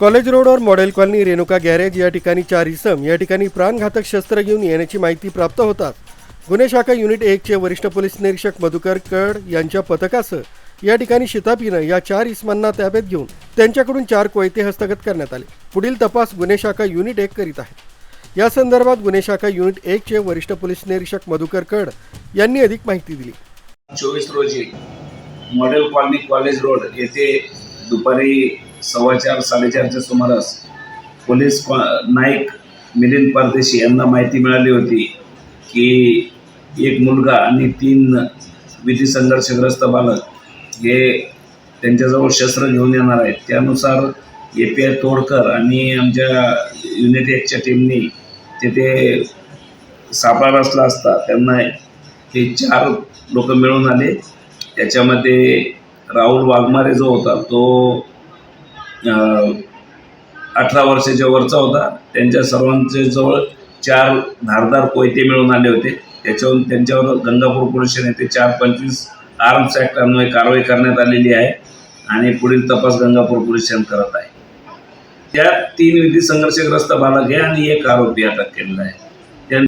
College रोडवर model colony Renuka garage या ठिकाणी चार इसम या ठिकाणी प्राणघातक शस्त्र घेऊन येण्याची माहिती प्राप्त होतात. गुन्हे शाखा युनिट एकचे वरिष्ठ पोलीस निरीक्षक मधुकर कड यांच्या पथकासह या ठिकाणी शितापीनं या चार इसमांना ताब्यात घेऊन त्यांच्याकडून चार कोयते हस्तगत करण्यात आले. पुढील तपास गुन्हे शाखा युनिट एक करीत आहे. या संदर्भात गुन्हे शाखा युनिट एकचे वरिष्ठ पोलीस निरीक्षक मधुकर कड यांनी अधिक माहिती दिली. चोवीस रोजी मॉडेल कॉलनी कॉलेज रोड येथे दुपारी सव्वाचार साडेचारच्या सुमारास पोलीस नाईक मिलिंद परदेशी यांना माहिती मिळाली होती की एक मुलगा आणि तीन विधी संघर्षग्रस्त बालक हे त्यांच्याजवळ शस्त्र घेऊन येणार आहेत. त्यानुसार ए पी आय तोडकर आणि आमच्या युनिट एकच्या टीमनी तिथे सापळा रचला असता. त्यांना हे चार लोक मिळून आले. त्याच्यामध्ये राहुल वाघमारे जो होता तो अठरा वर्षाच्या वरचा होता. त्यांच्या सर्वांच्या जवळ चार धारदार कोयते मिळून आले होते. त्याच्यावरून त्यांच्यावर गंगापूर पोलीस येथे चार पंचवीस आर्म्स ॲक्ट अन्वये कारवाई करण्यात आलेली आहे आणि पुढील तपास गंगापूर पोलीस करत आहे. त्यात तीन विधी संघर्षग्रस्त बालक आहे आणि एक आरोपी अटक केलेला आहे. त्या